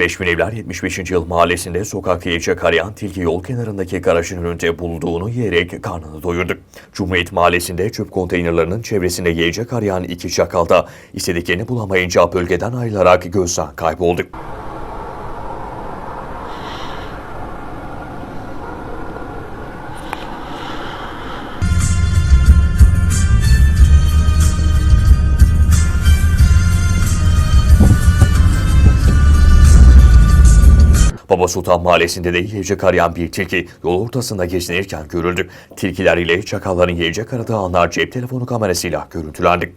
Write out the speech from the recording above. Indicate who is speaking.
Speaker 1: 5000 evler 75. yıl mahallesinde sokak yiyecek arayan tilki yol kenarındaki garajın önünde bulduğunu yiyerek karnını doyurdu. Cumhuriyet Mahallesi'nde çöp konteynerlarının çevresinde yiyecek arayan iki çakal da istediklerini bulamayınca bölgeden ayrılarak gözden kayboldu. Baba Sultan Mahallesi'nde de yiyecek arayan bir tilki yol ortasında gezinirken görüldü. Tilkiler ile çakalların yiyecek aradığı anlar cep telefonu kamerasıyla görüntülendi.